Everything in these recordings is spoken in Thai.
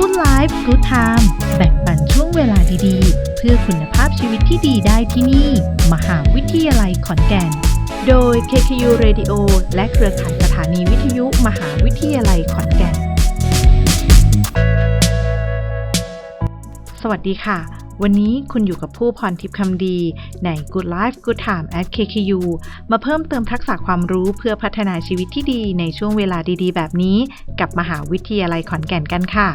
Good Life Good Time แบ่งปันช่วงเวลาดีๆ เพื่อคุณภาพชีวิตที่ดีได้ที่นี่ มหาวิทยาลัยขอนแก่น โดย KKU Radio และเครือข่ายสถานีวิทยุ มหาวิทยาลัยขอนแก่น สวัสดีค่ะ วันนี้คุณอยู่กับผู้พรทิพย์คำดี ใน Good Life Good Time at KKU มาเพิ่มเติมทักษะความรู้เพื่อพัฒนาชีวิตที่ดีในช่วงเวลาดีๆ แบบนี้ กับมหาวิทยาลัยขอนแก่นกันค่ะ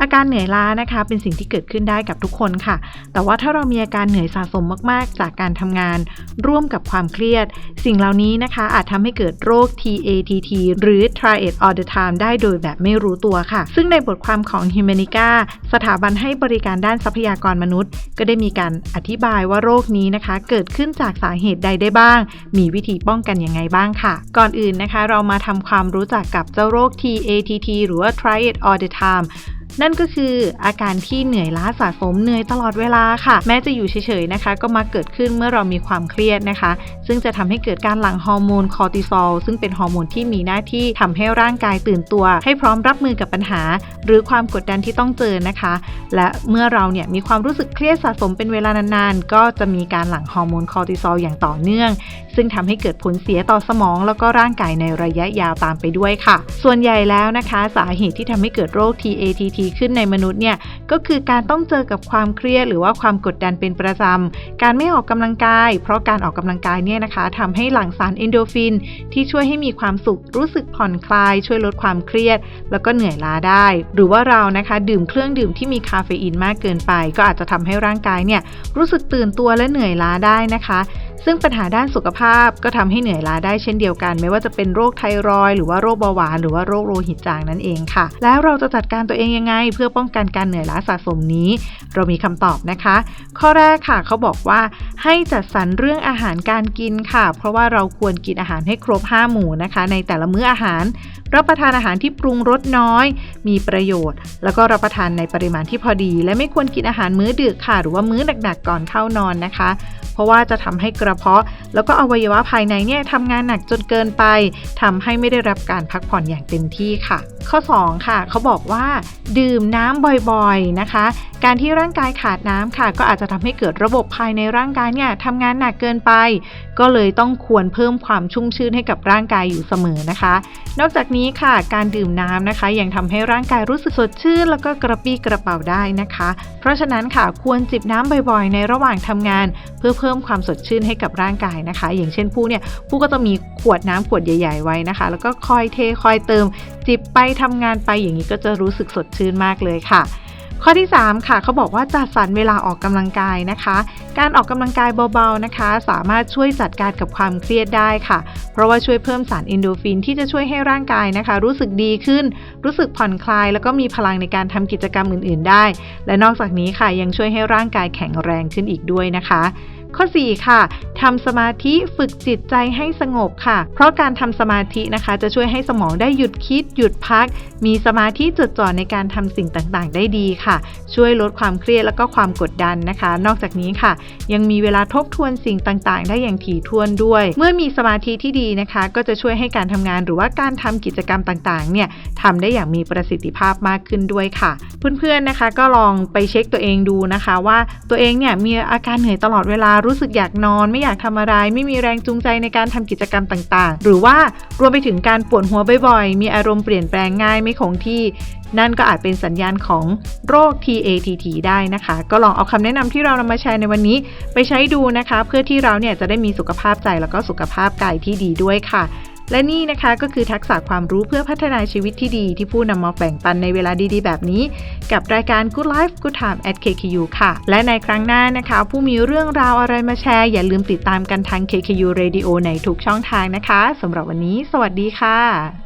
อาการเหนื่อยล้านะคะ เป็นสิ่งที่เกิดขึ้นได้กับทุกคนค่ะ แต่ว่าถ้าเรามีอาการเหนื่อยสะสมมากๆ จากการทำงาน ร่วมกับความเครียด สิ่งเหล่านี้นะคะอาจทำให้เกิดโรค TATT หรือ Triad all the time ได้โดยแบบไม่รู้ตัวค่ะ ซึ่งในบทความของ Humanica สถาบันให้บริการด้านทรัพยากรมนุษย์ ก็ได้มีการอธิบายว่าโรคนี้นะคะ เกิดขึ้นจากสาเหตุใดได้บ้าง มีวิธีป้องกันยังไงบ้างค่ะ ก่อนอื่นนะคะ เรามาทำความรู้จักกับเจ้าโรค TATT หรือว่า Triad all the time นั่นก็คืออาการที่เหนื่อยล้าสะสมเหนื่อยตลอดเวลาค่ะ แม้จะอยู่เฉยๆนะคะ ก็มาเกิดขึ้นเมื่อเรามีความเครียดนะคะ ซึ่งจะทำให้เกิดการหลั่งฮอร์โมนคอร์ติซอลซึ่งเป็นฮอร์โมนที่มีหน้าที่ทำให้ร่างกายตื่นตัว ให้พร้อมรับมือกับปัญหา หรือความกดดันที่ต้องเจอนะคะ และเมื่อเราเนี่ยมีความรู้สึกเครียดสะสมเป็นเวลานานๆ ก็จะมีการหลั่งฮอร์โมนคอร์ติซอลอย่างต่อเนื่อง ซึ่งทำให้เกิดผลเสียต่อสมอง แล้วก็ร่างกายในระยะยาวตามไปด้วยค่ะ ส่วนใหญ่แล้วนะคะ สาเหตุที่ทำให้เกิดโรค TATT ขึ้นในมนุษย์เนี่ยก็คือการต้องเจอกับความเครียดหรือว่าความกดดันเป็นประจำ การไม่ออกกำลังกาย เพราะการออกกำลังกายเนี่ยนะคะทำให้หลั่งสารเอนโดฟิน ที่ช่วยให้มีความสุขรู้สึกผ่อนคลาย ช่วยลดความเครียด แล้วก็เหนื่อยล้าได้ หรือว่าเรานะคะดื่มเครื่องดื่มที่มีคาเฟอีนมากเกินไป ก็อาจจะทำให้ร่างกายเนี่ยรู้สึกตื่นตัวและเหนื่อยล้าได้นะคะ ซึ่งปัญหาด้านสุขภาพก็ทำให้เหนื่อยล้าได้เช่นเดียวกัน ไม่ว่าจะเป็นโรคไทรอยด์หรือว่าโรคเบาหวานหรือว่าโรคโลหิตจางนั่นเองค่ะ แล้วเราจะจัดการตัวเองยังไง เพื่อป้องกันการเหนื่อยล้าสะสมนี้ เรามีคำตอบนะคะ ข้อแรกค่ะเขาบอกว่าให้จัดสรรเรื่องอาหารการกินค่ะ เพราะว่าเราควรกินอาหารให้ครบ 5 หมู่นะคะ ในแต่ละมื้ออาหาร รับประทานอาหารที่ปรุงรสน้อย มีประโยชน์ แล้วก็รับประทานในปริมาณที่พอดี และไม่ควรกินอาหารมื้อดึกค่ะ หรือว่ามื้อหนักๆก่อนเข้านอนนะคะ เพราะว่าจะทำให้กระเพาะ แล้วก็อวัยวะภายในเนี่ยทำงานหนักจนเกินไปทำให้ไม่ได้รับการพักผ่อนอย่างเต็มที่ค่ะ ข้อ 2 ค่ะ เขาบอกว่า ดื่มน้ำบ่อยๆนะคะ การที่ร่างกายขาดน้ำค่ะ ก็อาจจะทำให้เกิดระบบภายในร่างกายเนี่ยทำงานหนักเกินไป ก็เลยต้องควรเพิ่มความชุ่มชื้นให้กับร่างกายอยู่เสมอนะคะ นอกจากนี้ค่ะ การดื่มน้ำนะคะ ยังทำให้ร่างกายรู้สึกสดชื่น แล้วก็กระปรี้กระเป๋าได้นะคะ เพราะฉะนั้นค่ะควรจิบน้ำบ่อยๆ ในระหว่างทำงาน เพื่อเพิ่มความสดชื่นให้กับร่างกายนะคะ อย่างเช่นผู้เนี่ยผู้ก็จะมีขวดน้ำขวดใหญ่ ๆ ไว้นะคะ แล้วก็คอยเทคอยเติม จิบไปทำงานไปอย่างนี้ก็จะรู้สึกสดชื่นมากเลยค่ะข้อที่ 3 ค่ะเขาบอกว่าจัดสรรเวลาออกกำลังกายนะคะ การออกกำลังกายเบาๆนะคะ สามารถช่วยจัดการกับความเครียดได้ค่ะ เพราะว่าช่วยเพิ่มสารเอนโดฟินที่จะช่วยให้ร่างกายนะคะ รู้สึกดีขึ้น รู้สึกผ่อนคลาย แล้วก็มีพลังในการทำกิจกรรมอื่น ๆ ได้ และนอกจากนี้ค่ะยังช่วยให้ร่างกายแข็งแรงขึ้นอีกด้วยนะคะ ข้อ 4 ค่ะทำสมาธิฝึกจิตใจให้สงบค่ะ เพราะการทำสมาธินะคะ จะช่วยให้สมองได้หยุดคิด หยุดพัก มีสมาธิจดจ่อในการทำสิ่งต่างๆ ได้ดีค่ะ ช่วยลดความเครียดแล้วก็ความกดดันนะคะ นอกจากนี้ค่ะ ยังมีเวลาทบทวนสิ่งต่างๆ ได้อย่างถี่ถ้วนด้วย เมื่อมีสมาธิที่ดีนะคะ ก็จะช่วยให้การทำงานหรือว่าการทำกิจกรรมต่างๆ เนี่ยทำได้อย่างมีประสิทธิภาพมากขึ้นด้วยค่ะ เพื่อนๆนะคะก็ลองไปเช็คตัวเองดูนะคะ ว่าตัวเองเนี่ยมีอาการเหนื่อยตลอดเวลารู้สึกอยากนอนไม่อยากทำอะไร ไม่มีแรงจูงใจในการทำกิจกรรมต่างๆ หรือว่ารวมไปถึงการปวดหัวบ่อยๆ มีอารมณ์เปลี่ยนแปลงง่ายไม่คงที่ นั่นก็อาจเป็นสัญญาณของโรค TATT ได้นะคะ ก็ลองเอาคำแนะนำที่เรานำมาแชร์ในวันนี้ ไปใช้ดูนะคะ เพื่อที่เราเนี่ยจะได้มีสุขภาพใจแล้วก็สุขภาพกายที่ดีด้วยค่ะ และนี่นะคะก็คือทักษะความรู้เพื่อพัฒนาชีวิตที่ดีที่ผู้นำมาแบ่งปันในเวลาดีๆ แบบนี้ กับรายการ Good Life Good Time at KKU ค่ะ และในครั้งหน้านะคะ ผู้มีเรื่องราวอะไรมาแชร์ อย่าลืมติดตามกันทาง KKU Radio ในทุกช่องทางนะคะสำหรับวันนี้ สวัสดีค่ะ